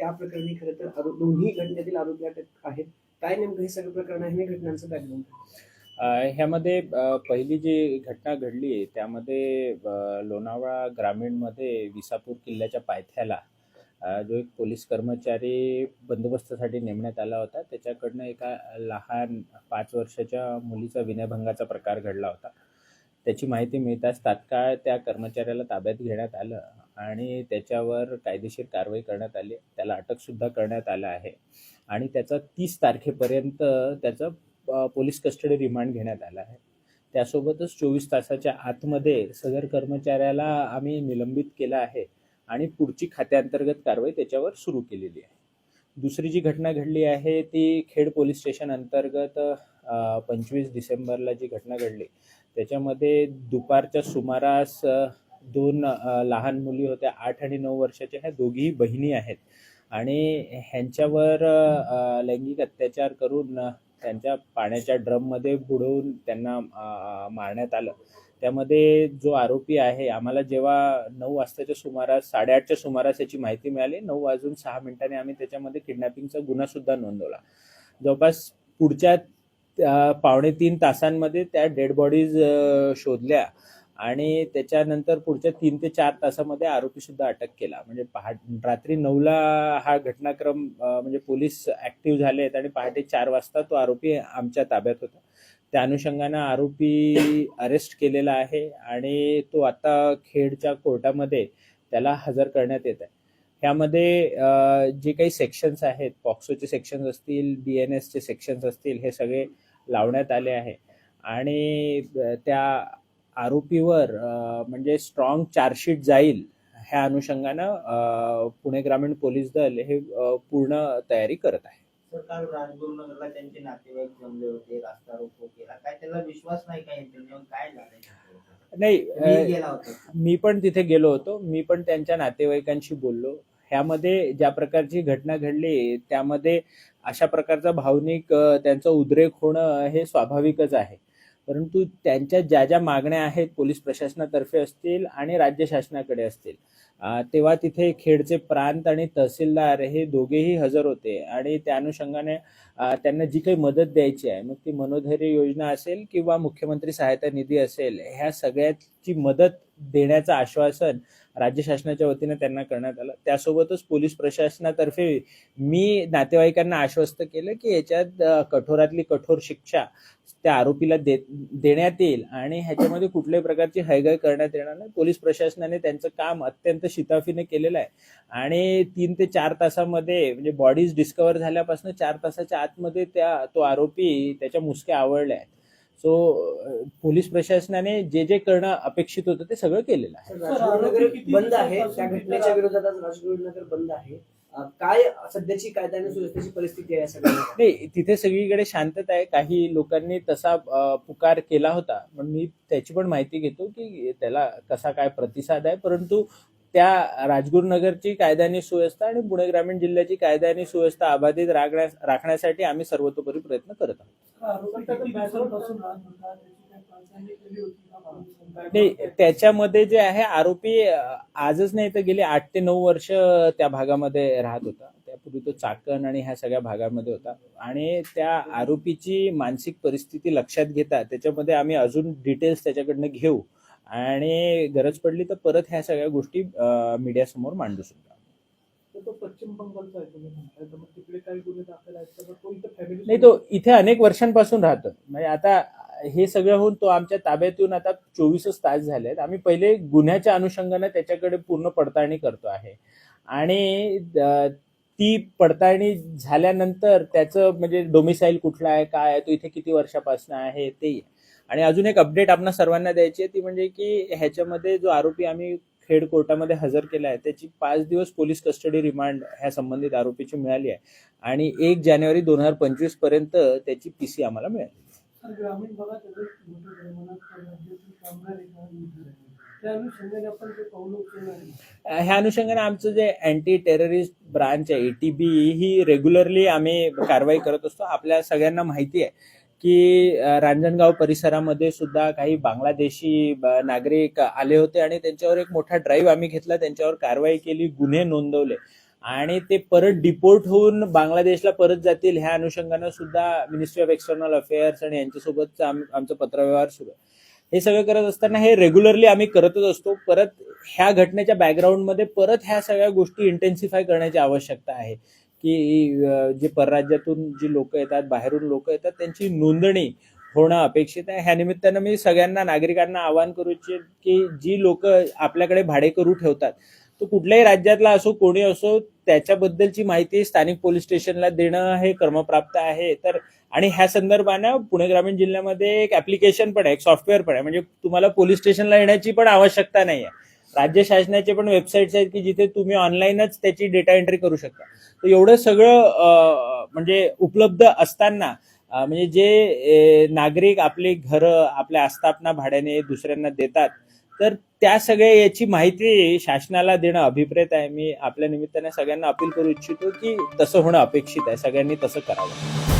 त्या प्रकरणी खरं तर आरो- दोन्ही घटनेतील आरोपी अटक आहेत. काय नेमकं हे सगळं प्रकरण आहे? घटनांचं बॅकग्राऊंड ह्यामध्ये पहिली जी घटना घडली आहे त्यामध्ये लोणावळा ग्रामीणमध्ये विसापूर किल्ल्याच्या पायथ्याला जो एक पोलीस कर्मचारी बंदोबस्तासाठी नेमण्यात आला होता. त्याच्याकडनं एका लहान पाच वर्षाच्या मुलीचा विनयभंगाचा प्रकार घडला होता. त्याची माहिती मिळताच तात्काळ त्या कर्मचाऱ्याला ताब्यात घेण्यात आलं. आणि त्याच्यावर कायदेशीर कारवाई करण्यात आली. त्याला अटकसुद्धा करण्यात आलं आहे. आणि त्याचा तीस तारखेपर्यंत त्याचं पोलीस कस्टडी रिमांड घेण्यात आला आहे. त्यासोबतच चोवीस तासाच्या आतमध्ये सदर कर्मचाऱ्याला आम्ही निलंबित केलं आहे आणि पुढची खात्याअंतर्गत कारवाई त्याच्यावर सुरू केलेली आहे. दुसरी जी घटना घडली आहे ती खेड पोलीस स्टेशन अंतर्गत पंचवीस डिसेंबरला जी घटना घडली त्याच्यामध्ये दुपारच्या सुमारास दोन लहान मुली होत्या आठ आणि नऊ वर्षाच्या ह्या दोघीही बहिणी आहेत. आणि ह्यांच्यावर लैंगिक अत्याचार करून त्यांच्या पाण्याच्या ड्रममध्ये बुडवून त्यांना मारण्यात आलं. त्यामध्ये जो आरोपी आहे आम्हाला जेव्हा नऊ वाजताच्या सुमारास साडेआठच्या सुमारास याची माहिती मिळाली नऊ वाजून सहा मिनिटांनी आम्ही त्याच्यामध्ये किडनॅपिंगचा गुन्हासुद्धा नोंदवला. जवळपास पुढच्या पावणे तीन तासांमध्ये त्या डेड बॉडीज शोधल्या. आणि त्याच्यानंतर पुढच्या तीन ते चार तासामध्ये आरोपी सुद्धा अटक केला. म्हणजे पहा रात्री नऊला हा घटनाक्रम म्हणजे पोलीस ऍक्टिव्ह झाले आहेत आणि पहाटे चार वाजता तो आरोपी आमच्या ताब्यात होता. त्या अनुषंगानं आरोपी अरेस्ट केलेला आहे आणि तो आता खेडच्या कोर्टामध्ये त्याला हजर करण्यात येत आहे. ह्यामध्ये जे काही सेक्शन्स आहेत पॉक्सोचे सेक्शन्स असतील बी एन एसचे सेक्शन्स असतील हे सगळे लावण्यात आले आहे. आणि त्या आरोपीवर म्हणजे स्ट्रॉंग चार्जशीट जाईल ह्या अनुषंगानं पुणे ग्रामीण पोलीस दल हे पूर्ण तयारी करत आहे. सर काल राजगुरुनगरला त्यांचे नातेवाईक जमले होते रास्ता रोको केला. काय त्याला विश्वास नाही काय झालं नाही मी पण तिथे गेलो होतो. मी पण त्यांच्या नातेवाईकांशी बोललो. ह्यामध्ये ज्या प्रकारची घटना घडली त्यामध्ये अशा प्रकारचा भावनिक त्यांचं उद्रेक होणं हे स्वाभाविकच आहे. परंतु त्यांच्या ज्या ज्या मागण्या आहेत पोलीस प्रशासनातर्फे असतील आणि राज्य शासनाकडे असतील तेव्हा तिथे खेडचे प्रांत आणि तहसीलदार हे दोघेही हजर होते. आणि त्या अनुषंगाने त्यांना जी काही मदत द्यायची आहे मग ती मनोधैर्य योजना असेल किंवा मुख्यमंत्री सहायता निधी असेल ह्या सगळ्याची मदत देण्याचं आश्वासन राज्य शासनाच्या वतीने त्यांना करण्यात आलं. त्यासोबतच पोलीस प्रशासनातर्फे मी नातेवाईकांना आश्वस्त केलं की याच्यात कठोरातली कठोर शिक्षा त्या आरोपीला दे देण्यात येईल आणि ह्याच्यामध्ये कुठल्याही प्रकारची हयगय करण्यात येणार नाही. पोलीस प्रशासनाने त्यांचं काम अत्यंत शिताफीने केलेलं आहे. आणि तीन ते चार तासामध्ये म्हणजे बॉडीज डिस्कवर झाल्यापासून चार तासाच्या आतमध्ये त्या तो आरोपी त्याच्या मुसक्या आवडल्या आहेत. सो पोलीस प्रशासनाने जे जे करणं अपेक्षित होतं ते सगळं केलेलं आहे. बंद आहे. त्या घटनेच्या विरोधात आज राजगुरुनगर बंद आहे. काय सध्याची कायद्याने सुव्यवस्थेची परिस्थिती आहे नाही तिथे सगळीकडे शांतता आहे. काही लोकांनी तसा पुकार केला होता. पण मी त्याची पण माहिती घेतो की त्याला कसा काय प्रतिसाद आहे. परंतु त्या राजगुरुनगरची कायद्याने सुव्यवस्था आणि पुणे ग्रामीण जिल्ह्याची कायद्याने सुव्यवस्था अबाधित राखण्या राखण्यासाठी आम्ही सर्वतोपरी प्रयत्न करत आहोत. नाही त्याच्यामध्ये जे आहे आरोपी आजच नाही तर गेले आठ ते नऊ वर्ष त्या भागामध्ये राहत होता. त्यापूर्वी तो चाकण आणि ह्या सगळ्या भागामध्ये होता. आणि त्या आरोपीची मानसिक परिस्थिती लक्षात घेता त्याच्यामध्ये आम्ही अजून डिटेल्स त्याच्याकडनं घेऊ. आणि गरज पडली तर परत ह्या सगळ्या गोष्टी मीडियासमोर मांडू सुद्धा. तो पश्चिम बंगालचा आहे तुम्ही म्हणताय. तर मग तिकडे काही गुन्हे दाखल आहेत तर मग तो इथं फॅमिली नाही तो इथे अनेक वर्षांपासून राहतो. म्हणजे आता हे सगळं होऊन तो आमच्या ताब्यातून आता चोवीसच तास झाले आहेत. आम्ही पहिले गुन्ह्याच्या अनुषंगाने त्याच्याकडे पूर्ण पडताळणी करतो आहे. आणि ती पडताळणी झाल्यानंतर त्याचं म्हणजे डोमिसाईल कुठला आहे काय आहे तो इथे किती वर्षापासून आहे ते. आणि अजून एक अपडेट आपण सर्वांना द्यायची आहे ती म्हणजे की ह्याच्यामध्ये जो आरोपी आम्ही खेड कोर्टामध्ये हजर केला आहे. त्याची पाच दिवस पोलीस कस्टडी रिमांड ह्या संबंधित आरोपीची मिळाली आहे. आणि एक जानेवारी दोन हजार पंचवीसपर्यंत त्याची पीसी आम्हाला मिळाली. ग्रामीण भागात ह्या अनुषंगाने आमचं जे अँटी टेररिस्ट ब्रांच आहे एटीबी ही रेग्युलरली आम्ही कारवाई करत असतो. आपल्या सगळ्यांना माहिती आहे. की रांजणगाव परिसरामध्ये सुद्धा काही बांगलादेशी नागरिक आले होते आणि त्यांच्यावर एक मोठा ड्राईव्ह आम्ही घेतला. त्यांच्यावर कारवाई केली गुन्हे नोंदवले आणि ते परत डिपोर्ट होऊन बांगलादेशला परत जातील ह्या अनुषंगानं सुद्धा मिनिस्ट्री ऑफ एक्सटर्नल अफेअर्स आणि यांच्यासोबत आमचा पत्रव्यवहार सुरू आहे. हे सगळं करत असताना हे रेग्युलरली आम्ही करतच असतो. परत ह्या घटनेच्या बॅकग्राऊंडमध्ये परत ह्या सगळ्या गोष्टी इंटेन्सिफाय करण्याची आवश्यकता आहे. की जे परराज्यातून जी लोक येतात बाहेरून लोक येतात त्यांची नोंदणी होणं अपेक्षित आहे. ह्या निमित्तानं मी सगळ्यांना नागरिकांना आवाहन करू इच्छित की जी लोक आपल्याकडे भाडे करू ठेवतात तो कुठल्याही राज्यातला असो कोणी असो त्याच्याबद्दलची माहिती स्थानिक पोलीस स्टेशनला देणं हे क्रमप्राप्त आहे. तर आणि ह्या संदर्भानं पुणे ग्रामीण जिल्ह्यामध्ये एक ऍप्लिकेशन पण आहे एक सॉफ्टवेअर पण आहे. म्हणजे तुम्हाला पोलीस स्टेशनला येण्याची पण आवश्यकता नाही आहे. राज्य शासनाचे पण वेबसाईट्स आहेत की जिथे तुम्ही ऑनलाईनच त्याची डेटा एंट्री करू शकता. तर एवढं सगळं म्हणजे उपलब्ध असताना म्हणजे जे नागरिक आपली घरं आपल्या आस्थापना भाड्याने दुसऱ्यांना देतात तर त्या सगळ्या याची माहिती शासनाला देणं अभिप्रेत आहे. मी आपल्या निमित्ताने सगळ्यांना अपील करू इच्छितो की तसं होणं अपेक्षित आहे. सगळ्यांनी तसं करावं.